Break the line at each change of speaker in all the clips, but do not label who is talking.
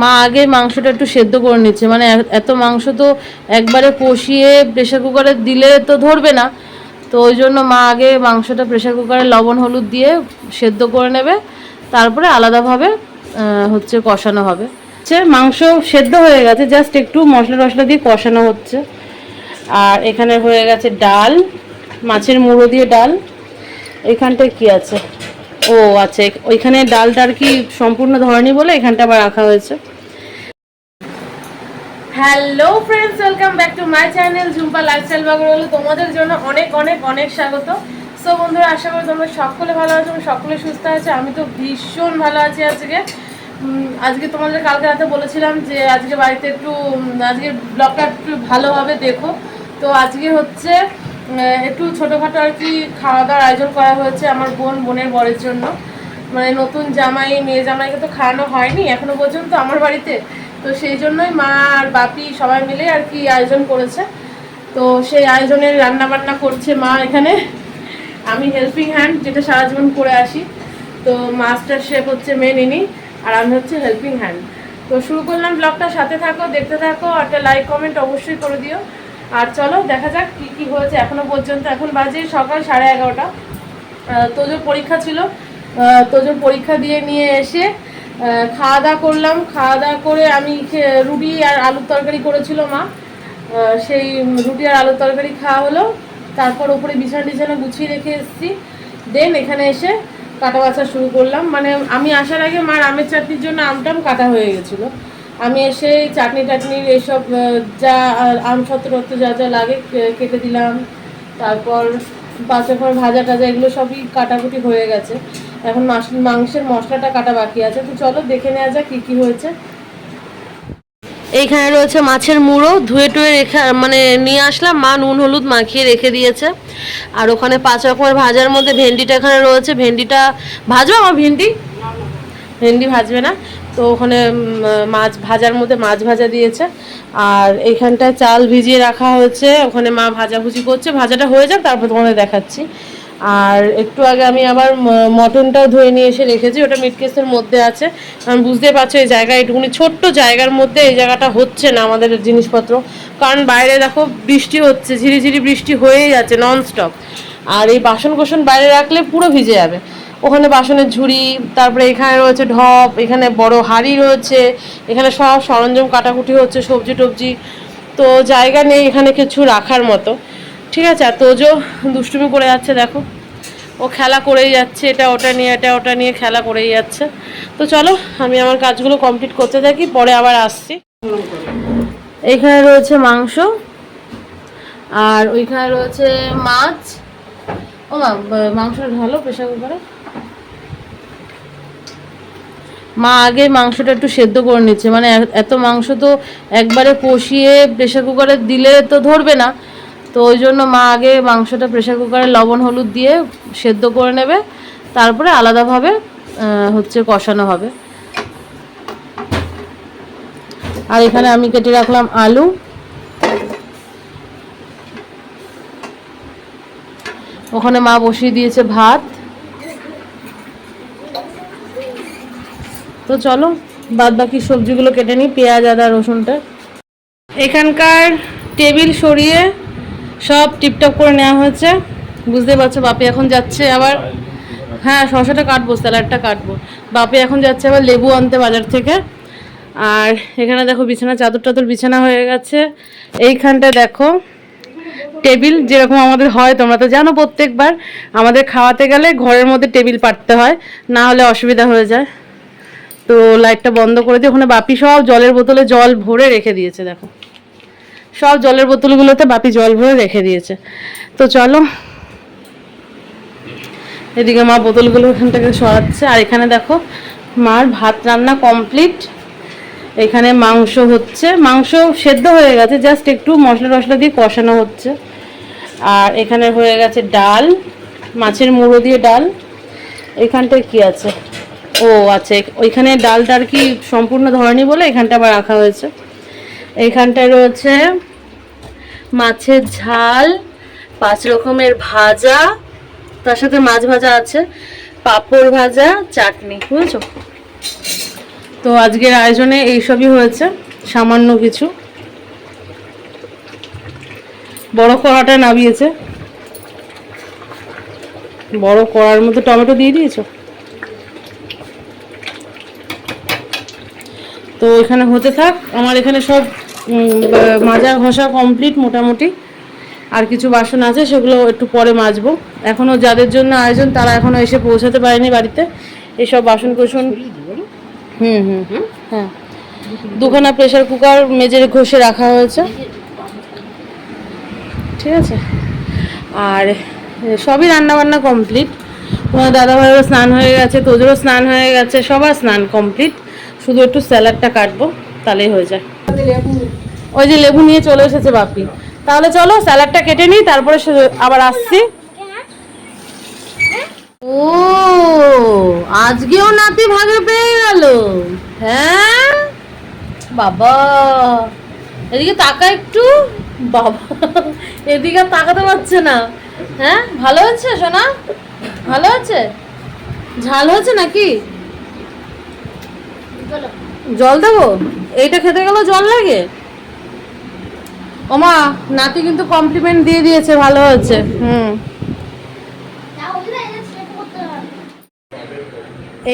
মা আগে মাংসটা একটু সেদ্ধ করে নিচ্ছে। মানে এত মাংস তো একবারে কষিয়ে প্রেশার কুকারে দিলে তো ধরবে না। তো ওই জন্য মা আগে মাংসটা প্রেশার কুকারে লবণ, হলুদ দিয়ে সেদ্ধ করে নেবে। তারপরে আলাদাভাবে হচ্ছে কষানো হবে। হচ্ছে মাংস সেদ্ধ হয়ে গেছে জাস্ট একটু মশলা টশলা দিয়ে কষানো হচ্ছে। আর এখানে হয়ে গেছে ডাল, মাছের মুড়ো দিয়ে ডাল। এখানটায় কি আছে? ও আচ্ছা ওইখানে ডালটা আর কি সম্পূর্ণ ধরেনি বলে এখানটা আবার রাখা হয়েছে? Hello friends welcome back to my channel Jhumpa lifestyle বাগর হলো তোমাদের জন্য অনেক অনেক অনেক স্বাগত। সো বন্ধুরা, আশা করি তোমরা সকলে ভালো আছো সকলে সুস্থ আছে। আমি তো ভীষণ ভালো আছি আজকে। আজকে তোমাদের কালকে রাতে বলেছিলাম যে আজকে বাড়িতে একটু আজকে ব্লগটা একটু ভালোভাবে দেখো। তো আজকে হচ্ছে একটু ছোটোখাটো আর কি খাওয়া দাওয়ার আয়োজন করা হয়েছে আমার বোন, বোনের বরের জন্য। মানে নতুন জামাই, মেয়ে জামাইকে তো খাওয়ানো হয়নি, এখনও পর্যন্ত আমার বাড়িতে। তো সেই জন্যই মা আর বাপি সবাই মিলে আর কি আয়োজন করেছে। তো সেই আয়োজনের রান্না বান্না করছে মা এখানে। আমি হেল্পিং হ্যান্ড যেটা সারা জীবন করে আসি। তো মাস্টার শেফ হচ্ছে মেন ইনি, আর আমি হচ্ছে হেল্পিং হ্যান্ড তো শুরু করলাম ব্লগটা সাথে থাকো, দেখতে থাকো, একটা লাইক কমেন্ট অবশ্যই করে দিও। আর চলো, দেখা যাক কি কি হয়েছে এখনও পর্যন্ত। এখন বাজে সকাল সাড়ে এগারোটা। তোজোর পরীক্ষা ছিল। তোজোর পরীক্ষা দিয়ে নিয়ে এসে খাওয়া দাওয়া করলাম। খাওয়া দাওয়া করে আমি রুটি আর আলুর তরকারি করেছিল মা। সেই রুটি আর আলুর তরকারি খাওয়া হলো। তারপর ওপরে বিছানা টিছানা গুছিয়ে রেখে এসেছি। দেন এখানে এসে কাটা বাছা শুরু করলাম। মানে আমি আসার আগে মার আমের চাটনির জন্য আমটাম কাটা হয়ে গেছিল। আমি এসে চাটনি টাটনির এইসব আহ, যা আম সত্য টত্ত যা যা লাগে কেটে দিলাম। তারপর পাঁচের পর ভাজা টাজা এগুলো সবই কাটাকুটি হয়ে গেছে। এখন মাস- মাংসের মশলাটা কাটা বাকি আছে। তো চলো দেখে নেওয়া যাক কী কী হয়েছে। এইখানে রয়েছে মাছের মুড়ো। ধুয়ে টুয়ে রেখে মানে নিয়ে আসলাম। মা নুন হলুদ মাখিয়ে রেখে দিয়েছে। আর ওখানে পাঁচ রকমের ভাজার মধ্যে ভেন্ডিটা এখানে রয়েছে। ভেন্ডিটা ভাজবো আমার ভেন্ডি? ভেন্ডি ভাজবে না। তো ওখানে মাছ ভাজার মধ্যে মাছ ভাজা দিয়েছে। আর এইখানটায় চাল ভিজিয়ে রাখা হয়েছে। ওখানে মা ভাজাভুজি করছে। ভাজাটা হয়ে যাক, তারপর তোমাদের দেখাচ্ছি। আর একটু আগে আমি আবার মটনটাও ধুয়ে নিয়ে এসে রেখেছি। ওটা মিটকেসের মধ্যে আছে। আমি বুঝতে পারছ, এই জায়গায় একটুখানি ছোট্ট জায়গার মধ্যে এই জায়গাটা হচ্ছে না আমাদের জিনিসপত্র। কারণ বাইরে দেখো বৃষ্টি হচ্ছে, ঝিরিঝিরি বৃষ্টি হয়েই যাচ্ছে ননস্টপ। আর এই বাসন কোসন বাইরে রাখলে পুরো ভিজে যাবে। ওখানে বাসনের ঝুড়ি, তারপরে এখানে রয়েছে ঢপ, এখানে বড় হাঁড়ি রয়েছে, এখানে সব সরঞ্জাম কাটাকুটি হচ্ছে, সবজি টবজি। তো জায়গা নেই এখানে কিছু রাখার মতো। ঠিক আছে, আর তোজো দুষ্টুমি করে যাচ্ছে, দেখো। ও খেলা করেই যাচ্ছে, এটা ওটা নিয়ে, এটা ওটা নিয়ে খেলা করেই যাচ্ছে। তো চলো, আমি আমার কাজগুলো কমপ্লিট করতে থাকি, পরে আবার আসছি। এইখানে রয়েছে মাংস, আর ওইখানে রয়েছে মাছ। ও মাংসটা ঢালো প্রেশার কুকারে। মা আগে মাংসটা একটু সেদ্ধ করে নিচ্ছে। মানে এত মাংস তো একবারে কষিয়ে প্রেশার কুকারে দিলে তো ধরবে না। তো ওই জন্য মা আগে মাংসটা প্রেশার কুকারে লবণ, হলুদ দিয়ে সেদ্ধ করে নেবে। তারপরে আলাদাভাবে হচ্ছে কষানো হবে। আর এখানে আমি কেটে রাখলাম আলু। ওখানে মা বসিয়ে দিয়েছে ভাত। তো চলো বাদ বাকি সবজিগুলো কেটে নিই, পেঁয়াজ, আদা, রসুনটা। এখানকার টেবিল সরিয়ে সব টিপটপ করে নেওয়া হয়েছে। বুঝতে পারছ, বাপি এখন যাচ্ছে আবার হ্যাঁ শশাটা কাটবো, স্যালাডটা কাটবো। বাপি এখন যাচ্ছে আবার লেবু আনতে বাজার থেকে। আর এখানে দেখো বিছানা, চাদর টাদর বিছানা হয়ে গেছে। এইখানটা দেখো, টেবিল যেরকম আমাদের হয়, তোমরা তো জানো প্রত্যেকবার। আমাদের খাওয়াতে গেলে ঘরের মধ্যে টেবিল পাততে হয়, না হলে অসুবিধা হয়ে যায়। তো লাইটটা বন্ধ করে দিয়ে ওখানে বাপি সব জলের বোতলে জল ভরে রেখে দিয়েছে, দেখো। সব জলের বোতলগুলোতে বাপি জল ভরে রেখে দিয়েছে। তো চলো, এদিকে মা বোতলগুলো ওখান থেকে সরাচ্ছে, আর এখানে দেখো, মার ভাত রান্না কমপ্লিট এখানে মাংস হচ্ছে, মাংস সেদ্ধ হয়ে গেছে জাস্ট একটু মশলা টশলা দিয়ে কষানো হচ্ছে। আর এখানে হয়ে গেছে ডাল, মাছের মুড়ো দিয়ে ডাল। এখানটায় কি আছে? ও আচ্ছা ওইখানে ডালটা আর কি সম্পূর্ণ ধরেনি বলে এখানটা আবার রাখা হয়েছে। এইখানটায় রয়েছে মাছের ঝাল, পাঁচ রকমের ভাজা, তার সাথে মাছ ভাজা আছে,
পাঁপড় ভাজা, চাটনি, বুঝেছ?
তো আজকের আয়োজনে এইসবই হয়েছে, সামান্য কিছু। বড় কড়াটা নামিয়েছে। বড় কড়ার মধ্যে টমেটো দিয়ে দিয়েছ? তো এখানে হতে থাক। আমার এখানে সব মাজা ঘষা কমপ্লিট মোটামুটি। আর কিছু বাসন আছে, সেগুলো একটু পরে মাজবো। এখনও যাদের জন্য আয়োজন, তারা এখনও এসে পৌঁছাতে পারেনি বাড়িতে। এসব বাসন কোসন হুম হুম হুম হ্যাঁ। দুখানা প্রেশার কুকার মেজে ঘষে রাখা হয়েছে। ঠিক আছে? আর, সবই রান্না বান্না কমপ্লিট তোমার দাদা ভাইয়েরও স্নান হয়ে গেছে, তোদেরও স্নান হয়ে গেছে, সবার স্নান কমপ্লিট শুধু একটু স্যালাডটা কাটবো, তাহলেই হয়ে যায়। ওই যে লেবু নিয়ে চলে এসেছে বাপি। তাহলে চলো, স্যালাডটা কেটে নিই, তারপরে আবার আসছি। ও, আজকেও নাতি ভাগে পেয়ে গেল। হ্যাঁ? বাবা, এদিকে তাকা একটু। বাবা, এদিকে তাকাতে পারছে না। হ্যাঁ ভালো হচ্ছে সোনা? ভালো হচ্ছে? ঝাল হচ্ছে নাকি? জল দেবো? এইটা খেতে গেলেও জল লাগে? ওমা, নাতি কিন্তু কমপ্লিমেন্ট দিয়ে দিয়েছে, ভালো হয়েছে, হুম।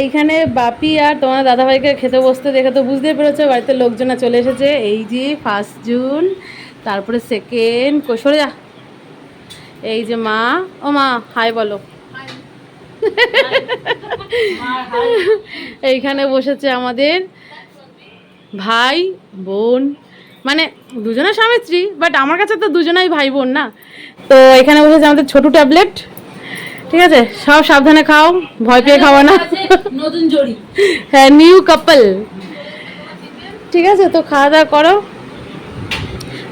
এইখানে বাপি আর তোমার দাদাভাইকে খেতে বসতে দেখে তো বুঝতেই পেরেছ, বাড়িতে লোকজনা চলে এসেছে। এই যে ফার্স্ট জুন তারপরে সেকেন্ড যা। এই যে মা ও মা হাই বলো। এইখানে বসেছে আমাদের ভাই বোন মানে দুজনের স্বামী স্ত্রী বাট আমার কাছে তো দুজনাই ভাই বোন না। তো এখানে বসেছে আমাদের ছোটু ট্যাবলেট ঠিক আছে? সব সাবধানে খাও ভয় পেয়ে খাওয়া না।
নতুন জড়ি।
হ্যাঁ নিউ কাপল ঠিক আছে তো খাওয়া দাওয়া করো।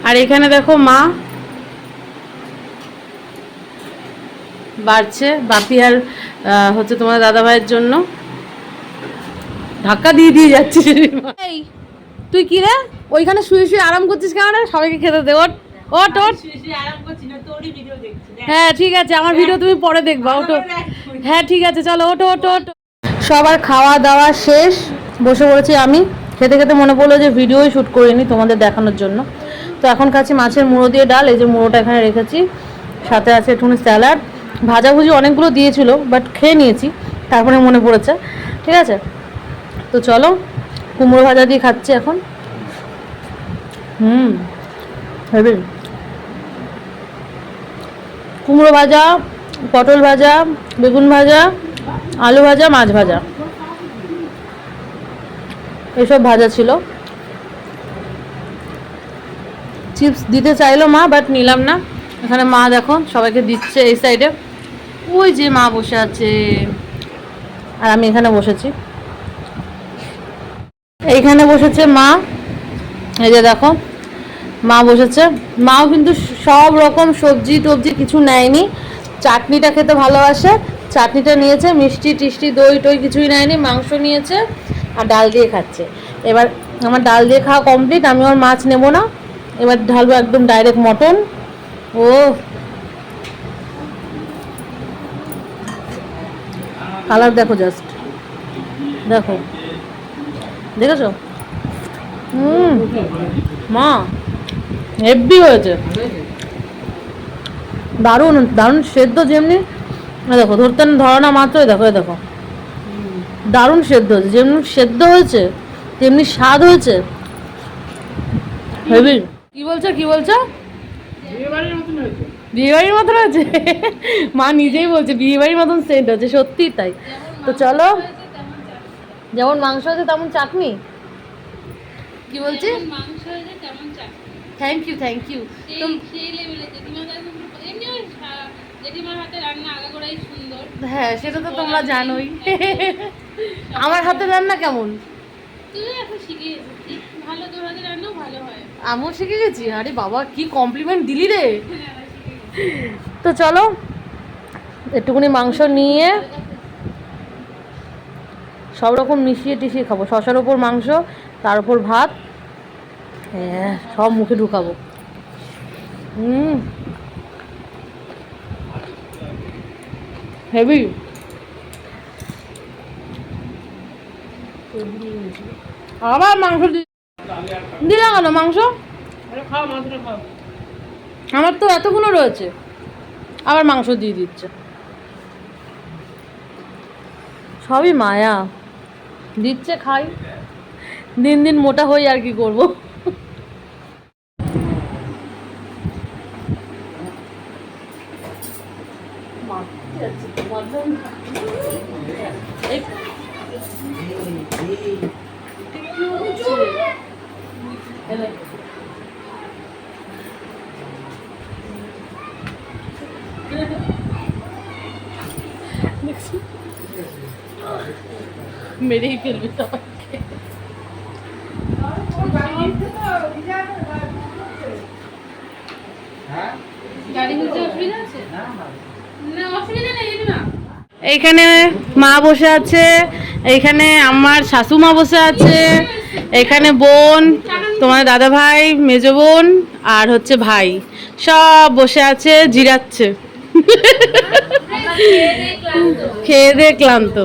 আর এখানে দেখো মা বাড়ছে। বাপি আর হচ্ছে তোমার দাদা ভাইয়ের জন্য। ধাক্কা দিয়ে দিয়ে যাচ্ছিস তুই কি রে? ওইখানে শুয়ে শুয়ে আরাম করছিস কেন রে? সবাইকে খেতে দে। ওট ওট ওট হ্যাঁ ঠিক আছে আমার ভিডিও তুমি পরে দেখবা ওটো হ্যাঁ ঠিক আছে চলো ওটো ওটো ওটো সবার খাওয়া দাওয়া শেষ। বসে পড়েছি আমি। খেতে খেতে মনে পড়ল যে ভিডিওই শ্যুট করিনি তোমাদের দেখানোর জন্য। তো এখন খাচ্ছি মাছের মুড়ো দিয়ে ডাল। এই যে মুড়োটা এখানে রেখেছি। সাথে আছে একটুখানি স্যালাড ভাজাভুজি অনেকগুলো দিয়েছিল বাট খেয়ে নিয়েছি, তারপরে মনে পড়েছে। ঠিক আছে? তো চলো, কুমড়ো ভাজা দিয়ে খাচ্ছি এখন। হুম হেভি কুমড়ো ভাজা, পটল ভাজা, বেগুন ভাজা, আলু ভাজা, মাছ ভাজা। এসব ভাজা ছিল। চিপস দিতে চাইলো মা বাট নিলাম না। এখানে মা দেখো, সবাইকে দিচ্ছে এই সাইডে ওই যে মা বসে আছে। আর আমি এখানে বসেছি। এইখানে বসেছে মা। এই যে দেখো, মা বসেছে। মাও কিন্তু সব রকম সবজি টবজি কিছু নেয়নি। চাটনিটা খেতে ভালোবাসে। চাটনিটা নিয়েছে, মিষ্টি টিষ্টি, দই টই কিছুই নেয়নি, মাংস নিয়েছে আর ডাল দিয়ে খাচ্ছে। এবার আমার ডাল দিয়ে খাওয়া কমপ্লিট, আমি ওর মাছ নেব না। এবার ঢালবো একদম ডাইরেক্ট মটন। ও কালার দেখো জাস্ট দেখো। দেখেছ? হুম। মা হেব্বি হয়েছে। দারুণ দারুণ সেদ্ধ যেমনি। দেখো, ধরতে ধরো না মাত্রই দেখো দেখো। দারুণ সেদ্ধ হয়েছে যেমনি সেদ্ধ হয়েছে, তেমনি স্বাদ হয়েছে। হেভি। কি বলছো কি বলছো? বিয়ে বাড়ির মতন হয়েছে মা নিজেই বলছে বিয়ে বাড়ির মতন সেন্ট হচ্ছে সত্যি তাই। তো চলো। যেমন মাংস আছে তেমন চাটনি? কি বলছি? থ্যাংক ইউ থ্যাংক ইউ হ্যাঁ সেটা তো তোমরা জানোই। আমার হাতে রান্না কেমন?
তুই এখন শিখে এসেছিস। ভালো তোর হাতে রান্নাও ভালো হয়।
আমিও শিখে গেছি আরে বাবা কি কমপ্লিমেন্ট দিলি রে। তো চলো একটুখানি মাংস নিয়ে সব রকম মিশিয়ে টিশিয়ে খাব। শশার ওপর মাংস তার উপর ভাত হ্যাঁ সব মুখে ঢুকাবো। হুম। হেভি। আবার মাংস দিলা কেন মাংস? আমার তো এতগুলো রয়েছে। আবার মাংস দিয়ে দিচ্ছে। সবই মায়া। দিচ্ছে খাই। দিন দিন মোটা হই আর কি করব। মেরেই ফেলবে সবাইকে।
গাড়ি ঘুরতে অসুবিধা আছে? না অসুবিধা নেই দিদিমা
এইখানে মা বসে আছে এইখানে আমার শাশুমা বসে আছে এখানে বোন তোমার দাদা ভাই মেজ বোন আর হচ্ছে ভাই। সব বসে আছে জিরাচ্ছে। খেয়ে দিয়ে ক্লান্ত।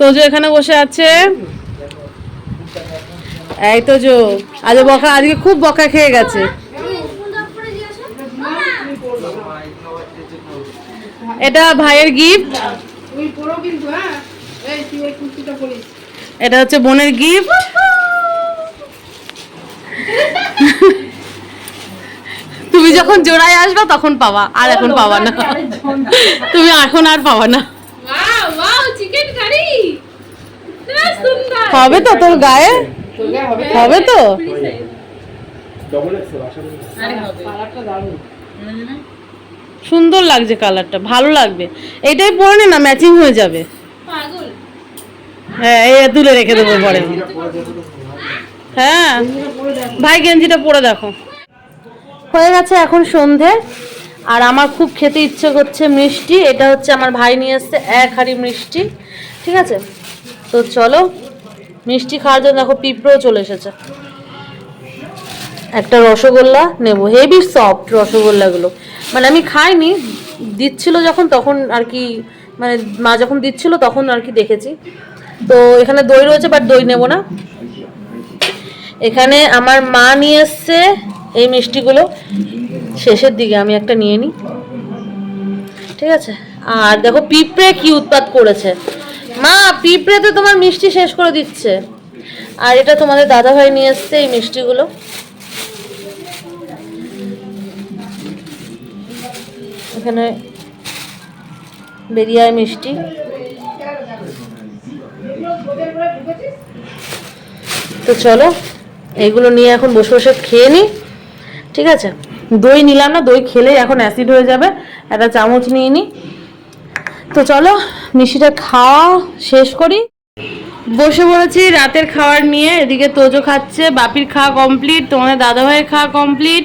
তোজো এখানে বসে আছে। এই তোজো আজ বকা আজকে খুব বকা খেয়ে গেছে। এটা ভাইয়ের গিফট এটা হচ্ছে বোনের গিফট তুমি যখন জোড়ায় আসবে তখন পাবা, আর এখন পাবা না। তুমি এখন আর পাবা না
ওয়াও ওয়াও চিকেন কারি না সুন্দর
হবে তো তোর গায়ে? হবে তো? সুন্দর লাগছে কালারটা ভালো লাগবে। এটাই পরে নে না ম্যাচিং হয়ে যাবে? হ্যাঁ এই তুলে রেখে দেবো পরে। হ্যাঁ। ভাই গেঞ্জিটা পরে দেখো। হয়ে গেছে এখন সন্ধে। আর আমার খুব খেতে ইচ্ছে করছে মিষ্টি। এটা হচ্ছে আমার ভাই নিয়ে এসছে, এক হাঁড়ি মিষ্টি। ঠিক আছে? তো চলো, মিষ্টি খাওয়ার জন্য দেখো পিঁপড়েও চলে এসেছে। একটা রসগোল্লা নেব। হেভি সফট রসগোল্লাগুলো। মানে আমি খাইনি, দিচ্ছিল যখন তখন আর কি মানে মা যখন দিচ্ছিল তখন আর কি দেখেছি। তো এখানে দই রয়েছে বাট দই নেব না। এখানে আমার মা নিয়ে এসছে এই মিষ্টিগুলো। শেষের দিকে আমি একটা নিয়ে নিই ঠিক আছে? আর দেখো পিঁপড়ে কি উৎপাত করেছে। মা পিঁপড়ে তো তোমার মিষ্টি শেষ করে দিচ্ছে। আর এটা তোমাদের দাদাভাই নিয়ে এসছে এই মিষ্টিগুলো। এখানে বেরিয়ায় মিষ্টি। তো চলো এইগুলো নিয়ে এখন বসে বসে খেয়ে নিই ঠিক আছে? দই নিলাম না, দই খেলে এখন অ্যাসিড হয়ে যাবে। একটা চামচ নিয়ে নিই তো চলো মিষ্টিটা খাওয়া শেষ করি। বসে পড়েছি রাতের খাবার নিয়ে, এদিকে তোজো খাচ্ছে, বাপির খাওয়া কমপ্লিট তোমাদের দাদাভাইয়ের খাওয়া কমপ্লিট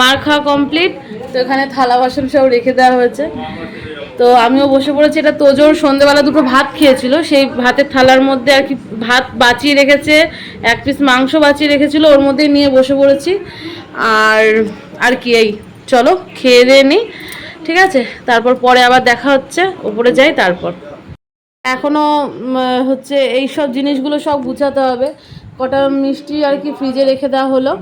মার খাওয়া কমপ্লিট তো এখানে থালা বাসন সব রেখে দেওয়া হয়েছে। তো আমিও বসে পড়েছি, এটা তোজোর সন্ধেবেলা দুটো ভাত খেয়েছিল, সেই ভাতের থালার মধ্যে আর কি ভাত বাঁচিয়ে রেখেছে, এক পিস মাংস বাঁচিয়ে রেখেছিল, ওর মধ্যেই নিয়ে বসে পড়েছি। আর আর কি এই চলো খেয়ে দিয়ে নিই ঠিক আছে? তারপর পরে আবার দেখা হচ্ছে ওপরে যাই তারপর। এখনও উম, হচ্ছে এই সব জিনিসগুলো সব গুছাতে হবে। কটা মিষ্টি আর কি ফ্রিজে রেখে দেওয়া হলো।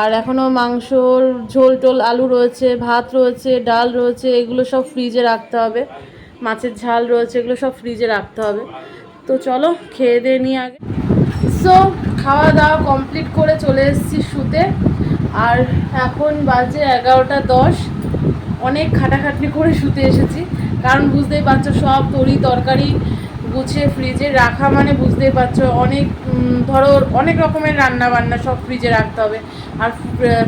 আর এখনও মাংসর ঝোল টোল আলু রয়েছে ভাত রয়েছে ডাল রয়েছে এগুলো সব ফ্রিজে রাখতে হবে। মাছের ঝাল রয়েছে এগুলো সব ফ্রিজে রাখতে হবে। তো চলো খেয়ে দিয়ে নিয়ে আগে। সো খাওয়া দাওয়া কমপ্লিট করে চলে এসেছি শুতে। আর এখন বাজে এগারোটা দশ। অনেক খাটাখাটনি করে শুতে এসেছি। কারণ বুঝতেই পারছ, সব তরি তরকারি গুছিয়ে ফ্রিজে রাখা মানে বুঝতেই পারছ, অনেক ধরো অনেক রকমের রান্না বান্না সব ফ্রিজে রাখতে হবে। আর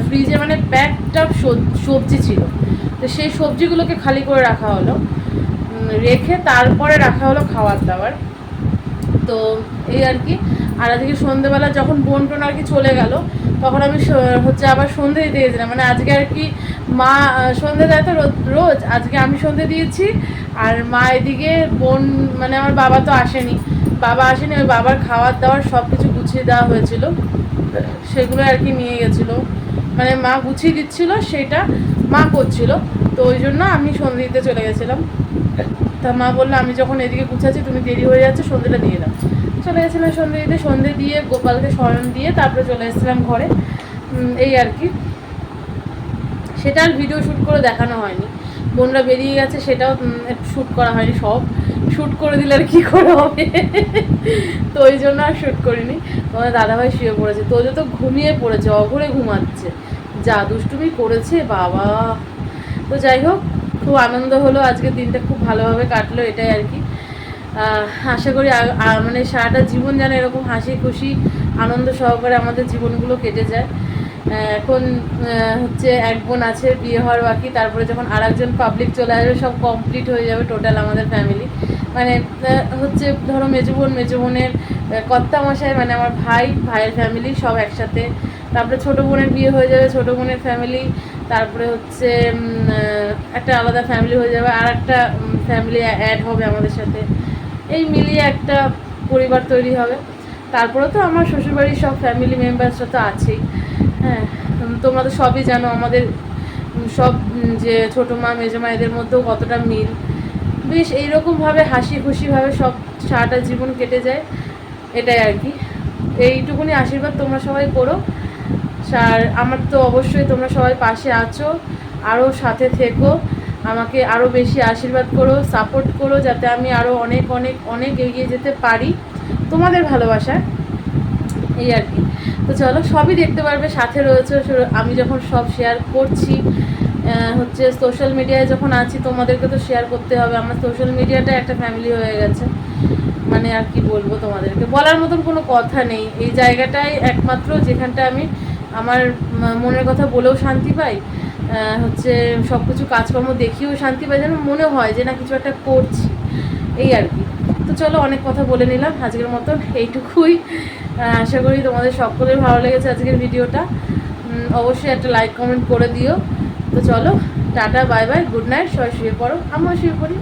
ফ্রিজে মানে প্যাকটা সবজি ছিল। তো সেই সবজিগুলোকে খালি করে রাখা হলো। রেখে তারপরে রাখা হলো খাবার দাবার তো এই আর কি। আর আজকে সন্ধেবেলা যখন বোন টোন আর কি চলে গেল, তখন আমি হচ্ছে আবার সন্ধে দিতে গেছিলাম মানে আজকে আর কি মা, সন্ধে দেয় তো রোজ আজকে আমি সন্ধে দিয়েছি। আর মা এদিকে, বোন মানে আমার বাবা তো আসেনি। বাবা আসেনি, ওই বাবার খাওয়ার দাওয়ার সব কিছু গুছিয়ে দেওয়া হয়েছিল। সেগুলো আর কি নিয়ে গেছিল। মানে মা গুছিয়ে দিচ্ছিল, সেটা মা করছিল। তো ওই জন্য আমি সন্ধে দিতে চলে গেছিলাম। তা মা বলল, আমি যখন এদিকে গুছাচ্ছি, তুমি দেরি হয়ে যাচ্ছে সন্ধ্যেটা দিয়ে দাও। চলে গেছিলাম সন্ধে দিতে সন্ধে দিয়ে গোপালকে স্মরণ দিয়ে তারপরে চলে এসেছিলাম ঘরে। এই আর কি। সেটা আর ভিডিও শ্যুট করে দেখানো হয়নি। বোনরা বেরিয়ে গেছে, সেটাও শ্যুট করা হয়নি, সব শ্যুট করে দিলে আর কী করে হবে? তো ওই জন্য আর শ্যুট করিনি। তোমাদের দাদাভাই শুয়ে পড়েছে। তো তো ঘুমিয়ে পড়েছে, অঘরে ঘুমাচ্ছে। যা দুষ্টুমি করেছে বাবা। তো যাই হোক খুব আনন্দ হলো আজকের দিনটা খুব ভালোভাবে কাটলো এটাই আর কি। আশা করি মানে সারাটা জীবন যেন এরকম হাসি খুশি, আনন্দ সহকারে আমাদের জীবনগুলো কেটে যায়। এখন হচ্ছে এক বোন আছে, বিয়ে হওয়ার বাকি, তারপরে যখন আর একজন পাবলিক চলে আসবে, সব কমপ্লিট হয়ে যাবে টোটাল আমাদের ফ্যামিলি মানে হচ্ছে ধরো মেজো বোন, মেজো বোনের কর্তা মশাই মানে আমার ভাই, ভাইয়ের ফ্যামিলি সব একসাথে। তারপরে ছোটো বোনের বিয়ে হয়ে যাবে, ছোটো বোনের ফ্যামিলি তারপরে হচ্ছে একটা আলাদা ফ্যামিলি হয়ে যাবে, আর একটা ফ্যামিলি অ্যাড হবে আমাদের সাথে। এই মিলিয়ে একটা পরিবার তৈরি হবে। তারপরে তো আমার শ্বশুরবাড়ির সব ফ্যামিলি মেম্বার্সরা তো আছেই। হ্যাঁ তোমরা তো সবই জানো আমাদের সব যে ছোটো মা, মেজো মা, এদের মধ্যেও কতটা মিল। বেশ এইরকমভাবে হাসি খুশিভাবে সব সারাটা জীবন কেটে যায়, এটাই আর কি। এইটুকুনি আশীর্বাদ তোমরা সবাই করো। আর আমার তো অবশ্যই তোমরা সবাই পাশে আছো আরও সাথে থেকো, আমাকে আরও বেশি আশীর্বাদ করো, সাপোর্ট করো, যাতে আমি আরও অনেক অনেক অনেক এগিয়ে যেতে পারি। তোমাদের ভালোবাসায় এই আর কি। তো চলো, সবই দেখতে পারবে, সাথে রয়েছে আমি যখন সব শেয়ার করছি হচ্ছে সোশ্যাল মিডিয়ায় যখন আছি, তোমাদেরকে তো শেয়ার করতে হবে, আমার সোশ্যাল মিডিয়াটা একটা ফ্যামিলি হয়ে গেছে। মানে আর কি বলব তোমাদেরকে? বলার মতন কোনো কথা নেই। এই জায়গাটাই একমাত্র যেখানটা আমি আমার মনের কথা বলেও শান্তি পাই। হচ্ছে সব কিছু কাজকর্ম দেখিয়েও শান্তি পাই, যেন মনে হয় যে না, কিছু একটা করছি। এই আর কি। তো চলো, অনেক কথা বলে নিলাম আজকের মতন। এইটুকুই। আশা করি তোমাদের সকলের ভালো লেগেছে আজকের ভিডিওটা। অবশ্যই একটা লাইক কমেন্ট করে দিও। তো চলো, tata bye bye good night সবাই শুয়ে পড়ো। আমিও শুয়ে পড়ি।